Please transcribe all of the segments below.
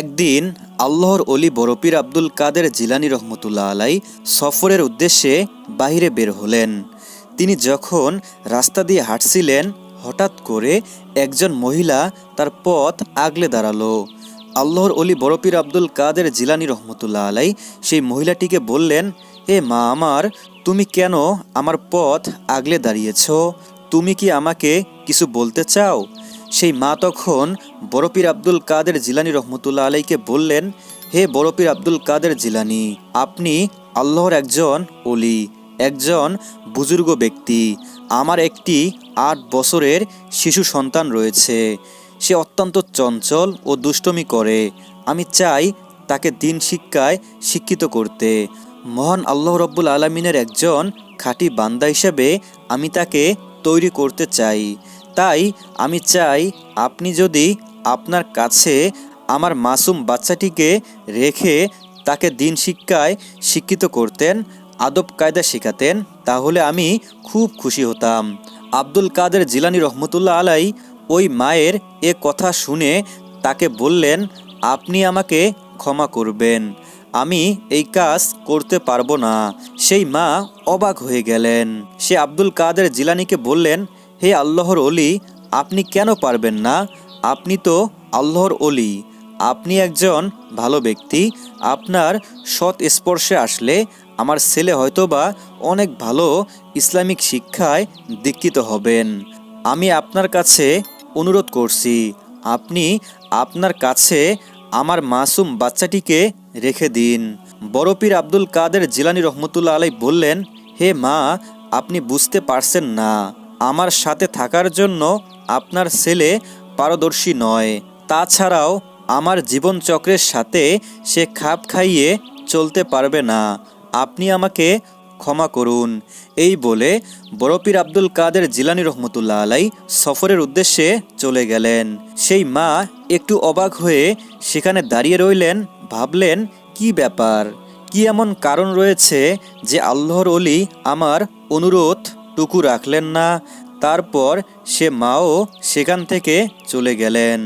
একদিন আল্লাহর অলি বরপির আব্দুল কাদের জিলানি রহমতুল্লাহ আলাই সফরের উদ্দেশ্যে বাইরে বের হলেন। তিনি যখন রাস্তা দিয়ে হাঁটছিলেন, হঠাৎ করে একজন মহিলা তার পথ আগলে দাঁড়াল। আল্লাহর অলি বরপির আব্দুল কাদের জিলানি রহমতুল্লাহ আলাই সেই মহিলাটিকে বললেন এ মা আমার, তুমি কেন আমার পথ আগলে দাঁড়িয়েছ? তুমি কি আমাকে কিছু বলতে চাও? সেই মা তখন বরপির আব্দুল কাদের জিলানি রহমতুল্লাহ আলাইকে বললেন, হে বরপির আব্দুল কাদের জিলানি, আপনি আল্লাহর একজন অলি একজন বুজুর্গ ব্যক্তি। আমার একটি আট বছরের শিশু সন্তান রয়েছে। সে অত্যন্ত চঞ্চল ও দুষ্টমি করে। আমি চাই তাকে দিন শিক্ষায় শিক্ষিত করতে। মহান আল্লাহ রব্বুল আলমিনের একজন খাঁটি বান্দা হিসেবে আমি তাকে তৈরি করতে চাই। তাই আমি চাই আপনি যদি আপনার কাছে আমার মাসুম বাচ্চাটিকে রেখে তাকে দিন শিক্ষায় শিক্ষিত করতেন, আদব কায়দা শেখাতেন, তাহলে আমি খুব খুশি হতাম। আব্দুল কাদের জিলানি রহমতুল্লাহ আলাই ওই মায়ের এ কথা শুনে তাকে বললেন, আপনি আমাকে ক্ষমা করবেন, আমি এই কাজ করতে পারব না। সেই মা অবাক হয়ে গেলেন। সে আব্দুল কাদের জিলানিকে বললেন হে আল্লাহর অলি আপনি কেন পারবেন না? আপনি তো আল্লাহর অলি আপনি একজন ভালো ব্যক্তি। আপনার সৎ স্পর্শে আসলে আমার ছেলে হয়তোবা অনেক ভালো ইসলামিক শিক্ষায় দীক্ষিত হবেন। আমি আপনার কাছে অনুরোধ করছি, আপনি আপনার কাছে আমার মাসুম বাচ্চাটিকে রেখে দিন। বড়পীর আব্দুল কাদের জিলানি রহমতুল্লাহ আলাই বললেন, হে মা, আপনি বুঝতে পারছেন না। আমার সাথে থাকার জন্য আপনার ছেলে পারদর্শী নয়। তাছাড়াও আমার জীবনচক্রের সাথে সে খাপ খাইয়ে চলতে পারবে না। আপনি আমাকে ক্ষমা করুন। এই বলে বড়পীর আব্দুল কাদের জিলানি রহমতুল্লাহ আলাই সফরের উদ্দেশ্যে চলে গেলেন। সেই মা একটু অবাক হয়ে সেখানে দাঁড়িয়ে রইলেন, ভাবলেন, কি ব্যাপার? কি এমন কারণ রয়েছে যে আল্লাহর অলি আমার অনুরোধ টুকু রাখলেন না। তারপর সে মাও সেখান থেকে চলে গেলেন।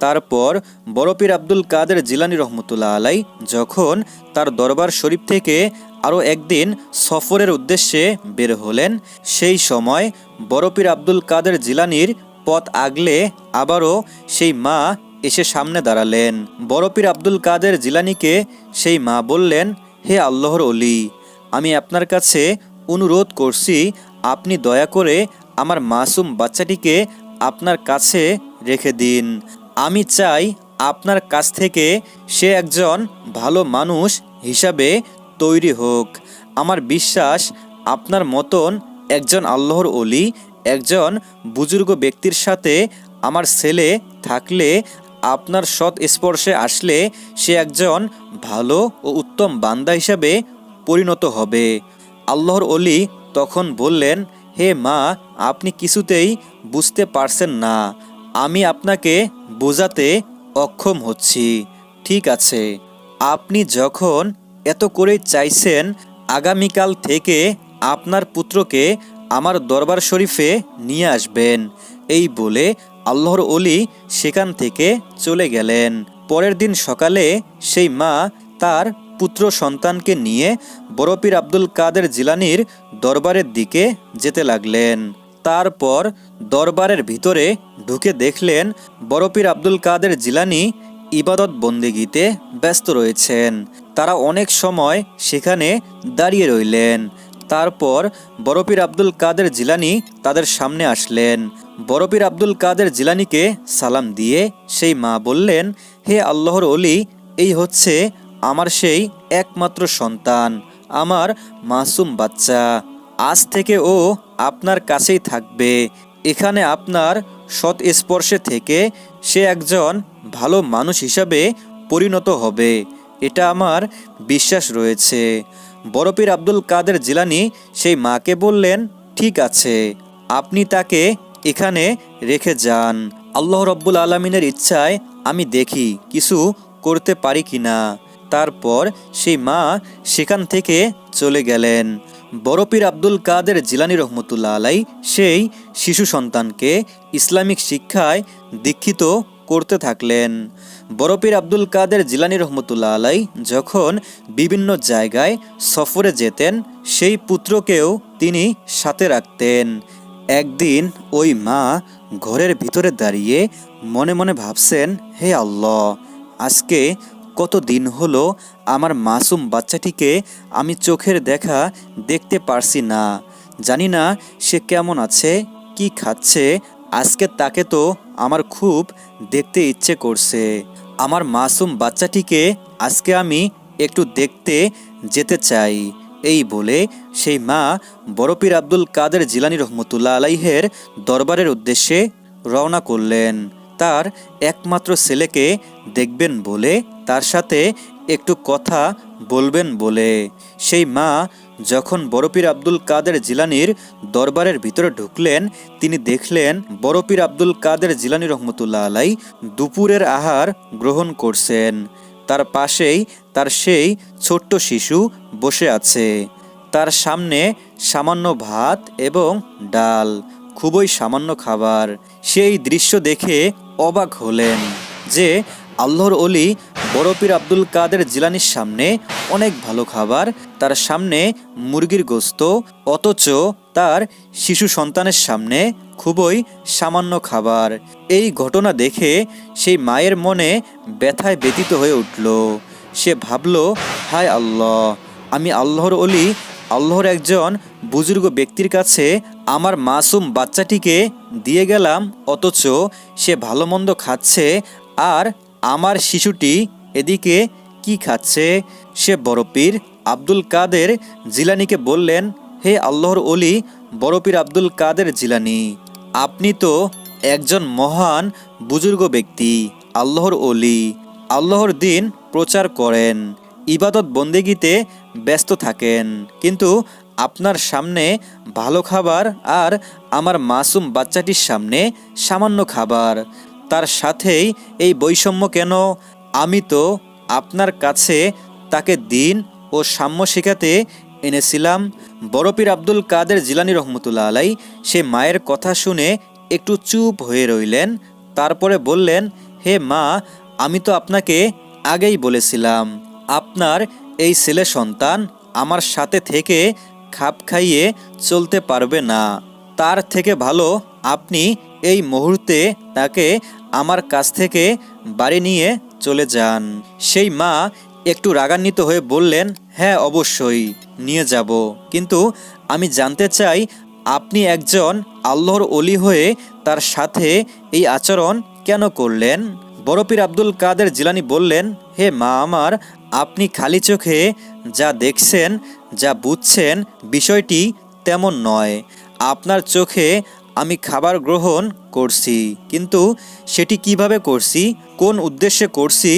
তারপর বড়পীর আব্দুল কাদের জিলানি রহমতুল্লাহ আলাই যখন তার দরবার শরীফ থেকে আরও একদিন সফরের উদ্দেশ্যে বের হলেন, সেই সময় বড়পীর আব্দুল কাদের জিলানির পথ আগলে আবারও সেই মা এসে সামনে দাঁড়ালেন। বড়পীর আব্দুল কাদের জিলানিকে সেই মা বললেন, হে আল্লাহর অলি, আমি আপনার কাছে অনুরোধ করছি আপনি দয়া করে আমার মাসুম বাচ্চাটিকে আপনার কাছে রেখে দিন। আমি চাই আপনার কাছ থেকে সে একজন ভালো মানুষ হিসাবে তৈরি হোক। আমার বিশ্বাস আপনার মতন একজন আল্লাহর অলি একজন বুজুর্গ ব্যক্তির সাথে আমার ছেলে থাকলে আপনার সৎ স্পর্শে আসলে সে একজন ভালো ও উত্তম বান্দা হিসাবে পরিণত হবে। আল্লাহর অলি তখন বললেন, হে মা, আপনি কিছুতেই বুঝতে পারছেন না। আমি আপনাকে বোঝাতে অক্ষম হচ্ছি। ঠিক আছে, আপনি যখন এত করে চাইছেন, আগামীকাল থেকে আপনার পুত্রকে আমার দরবার শরীফে নিয়ে আসবেন। এই বলে আল্লাহর অলি সেখান থেকে চলে গেলেন। পরের দিন সকালে সেই মা তার পুত্র সন্তানকে নিয়ে বরপির আব্দুল কাদের জিলানির দরবারের দিকে যেতে লাগলেন। তারপর দরবারের ভিতরে ঢুকে দেখলেন বরপির আব্দুল কাদের জিলানি ইবাদত বন্দিগিতে ব্যস্ত রয়েছেন। তারা অনেক সময় সেখানে দাঁড়িয়ে রইলেন। তারপর বরপির আব্দুল কাদের জিলানি তাদের সামনে আসলেন। বড়পীর আব্দুল কাদের জিলানিকে সালাম দিয়ে সেই মা বললেন, হে আল্লাহর অলি এই হচ্ছে আমার সেই একমাত্র সন্তান, আমার মাসুম বাচ্চা। আজ থেকে ও আপনার কাছেই থাকবে। এখানে আপনার সৎ স্পর্শে থেকে সে একজন ভালো মানুষ হিসাবে পরিণত হবে। এটা আমার বিশ্বাস রয়েছে। বরপীর আব্দুল কাদের জিলানি সেই মাকে বললেন, ঠিক আছে, আপনি তাকে এখানে রেখে যান। আল্লাহ রব্বুল আলমিনের ইচ্ছায় আমি দেখি কিছু করতে পারি কি না তারপর সেই মা সেখান থেকে চলে গেলেন। বড়পীর আব্দুল কাদের জিলানি রহমতুল্লাহ আলাই সেই শিশু সন্তানকে ইসলামিক শিক্ষায় দীক্ষিত করতে থাকলেন। বরপীর আব্দুল কাদের জিলানি রহমতুল্লাহ আলাই যখন বিভিন্ন জায়গায় সফরে যেতেন, সেই পুত্রকেও তিনি সাথে রাখতেন। একদিন ওই মা ঘরের ভিতরে দাঁড়িয়ে মনে মনে ভাবছেন, হে আল্লাহ, আজকে কত দিন হলো আমার মাসুম বাচ্চাটিকে আমি চোখের দেখা দেখতে পারছি না। জানি না সে কেমন আছে, কি খাচ্ছে, আজকে তাকে তো আমার খুব দেখতে ইচ্ছে করছে। আমার মাসুম বাচ্চাটিকে আজকে আমি একটু দেখতে যেতে চাই, এই বলে সেই মা বড়পীর আব্দুল কাদের জিলানি রহমতুল্লাহ আলাইহের দরবারের উদ্দেশ্যে রওনা করলেন। তার একমাত্র ছেলেকে দেখবেন বলে তার সাথে একটু কথা বলবেন বলে। সেই মা যখন বড়পীর আব্দুল কাদের জিলানির দরবারের ভিতরে ঢুকলেন, তিনি দেখলেন বড়পীর আব্দুল কাদের জিলানি রহমতুল্লাহ আলাই দুপুরের আহার গ্রহণ করছেন। তার পাশেই তার সেই ছোট্ট শিশু বসে আছে। তার সামনে সামান্য ভাত এবং ডাল, খুবই সামান্য খাবার। সেই দৃশ্য দেখে অবাক হলেন যে আল্লাহর অলি বড়পীর আব্দুল কাদের জিলানির সামনে অনেক ভালো খাবার, তার সামনে মুরগির গোস্ত, অথচ তার শিশু সন্তানের সামনে খুবই সামান্য খাবার। এই ঘটনা দেখে সেই মায়ের মনে ব্যথায় ব্যতীত হয়ে উঠল। সে ভাবল, হায় আল্লাহ, আমি আল্লাহর অলি, আল্লাহর একজন বুজুর্গ ব্যক্তির কাছে আমার মাসুম বাচ্চাটিকে দিয়ে গেলাম, অথচ সে ভালো মন্দ খাচ্ছে, আর আমার শিশুটি এদিকে কি খাচ্ছে? সে বড়পীর আব্দুল কাদের জিলানিকে বললেন, হে আল্লাহর অলি বড়পীর আব্দুল কাদের জিলানি, আপনি তো একজন মহান বুজুর্গ ব্যক্তি, আল্লাহর অলি আল্লাহর দিন প্রচার করেন, ইবাদত বন্দেগিতে ব্যস্ত থাকেন, কিন্তু আপনার সামনে ভালো খাবার আর আমার মাসুম বাচ্চাটির সামনে সামান্য খাবার, তার সাথেই এই বৈষম্য কেন? আমি তো আপনার কাছে তাকে দিন ও সাম্য শেখাতে এনেছিলাম। বড়পীর আব্দুল কাদের জিলানি রহমতুল্লা আলাই সে মায়ের কথা শুনে একটু চুপ হয়ে রইলেন, তারপরে বললেন, হে মা, আমি তো আপনাকে আগেই বলেছিলাম, আপনার এই ছেলে সন্তান আমার সাথে থেকে খাপ খাইয়ে চলতে পারবে না। তার থেকে ভালো আপনি এই মুহূর্তে তাকে আমার কাছ থেকে বাড়ি নিয়ে চলে যান। সেই মা একটু রাগান্বিত হয়ে বললেন হ্যাঁ অবশ্যই, নিয়ে যাব। কিন্তু আমি জানতে চাই, আপনি একজন আল্লাহর অলি হয়ে তার সাথে এই আচরণ কেন করলেন? বড়পীর আব্দুল কাদের জিলানি বললেন, হে মা আমার, আপনি খালি চোখে যা দেখছেন, যা বুঝছেন, বিষয়টি তেমন নয়। আপনার চোখে আমি খাবার গ্রহণ করছি, কিন্তু সেটি কীভাবে করছি, কোন উদ্দেশ্যে করছি,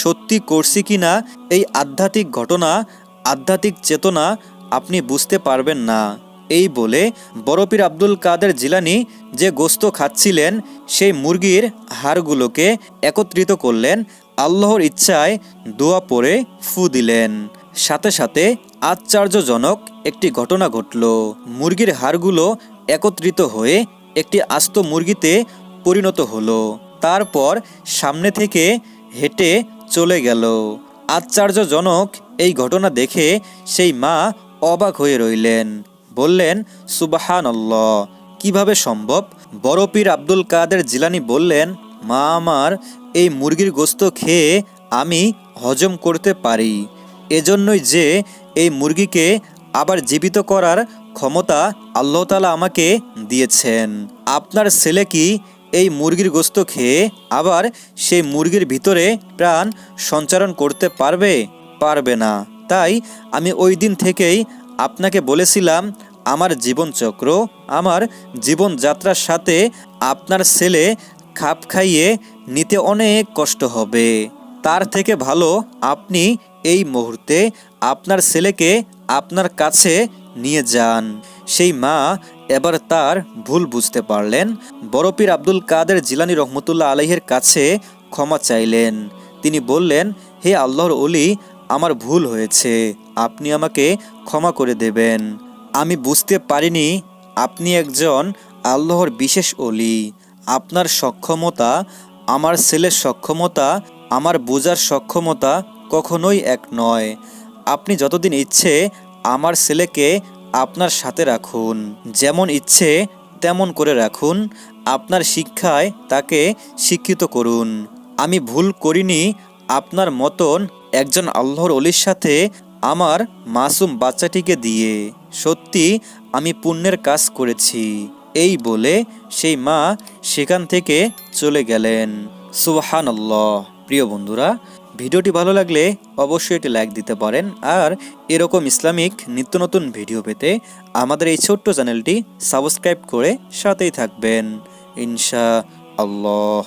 সত্যি করছি কি না এই আধ্যাত্মিক ঘটনা, আধ্যাত্মিক চেতনা আপনি বুঝতে পারবেন না। এই বলে বড়পীর আব্দুল কাদের জিলানি যে গোস্ত খাচ্ছিলেন, সেই মুরগির হাড়গুলোকে একত্রিত করলেন, আল্লাহর ইচ্ছায় দোয়া পরে ফু দিলেন। সাথে সাথে আশ্চর্যজনক একটি ঘটনা ঘটল। মুরগির হাড়গুলো একত্রিত হয়ে একটি আস্ত মুরগিতে পরিণত হলো। তারপর সামনে থেকে হেঁটে চলে গেল। আশ্চর্যজনক এই ঘটনা দেখে সেই মা অবাক হয়ে রইলেন। বললেন সুবাহান কীভাবে সম্ভব? বড়পীর আব্দুল কাদের জিলানি বললেন, মা আমার, এই মুরগির গোস্ত খেয়ে আমি হজম করতে পারি। এজন্যই যে এই মুরগিকে আবার জীবিত করার ক্ষমতা আল্লাহ তালা আমাকে দিয়েছেন। আপনার ছেলে কি এই মুরগির গোস্ত খেয়ে আবার সেই মুরগির ভিতরে প্রাণ সঞ্চারণ করতে পারবে? পারবে না। তাই আমি ওই দিন থেকেই আপনাকে বলেছিলাম, আমার জীবনচক্র, আমার জীবনযাত্রার সাথে আপনার ছেলে খাপ খাইয়ে নিতে অনেক কষ্ট হবে। তার থেকে ভালো আপনি এই মুহূর্তে আপনার ছেলেকে আপনার কাছে নিয়ে যান। সেই মা এবার তার ভুল বুঝতে পারলেন। বড়পীর আব্দুল কাদের জিলানি রহমতুল্লাহ আলহের কাছে ক্ষমা চাইলেন। তিনি বললেন, হে আল্লাহর অলি আমার ভুল হয়েছে। আপনি আমাকে ক্ষমা করে দেবেন। আমি বুঝতে পারিনি, আপনি একজন আল্লাহর বিশেষ অলি আপনার সক্ষমতা, আমার ছেলের সক্ষমতা, আমার বোঝার সক্ষমতা কখনোই এক নয়। আপনি যতদিন ইচ্ছে আমার ছেলেকে আপনার সাথে রাখুন। যেমন ইচ্ছে, তেমন করে রাখুন। আপনার শিক্ষায় তাকে শিক্ষিত করুন। আমি ভুল করিনি, আপনার মতন একজন আল্লাহর অলির সাথে আমার মাসুম বাচ্চাটিকে দিয়ে। সত্যি, আমি পুণ্যের কাজ করেছি। এই বলে সেই মা সেখান থেকে চলে গেলেন। সুবাহান প্রিয় বন্ধুরা ভিডিওটি ভালো লাগলে অবশ্যই এটি লাইক দিতে পারেন আর এরকম ইসলামিক নিত্য নতুন ভিডিও পেতে আমাদের এই ছোট্ট চ্যানেলটি সাবস্ক্রাইব করে সাথেই থাকবেন। ইনশা আল্লাহ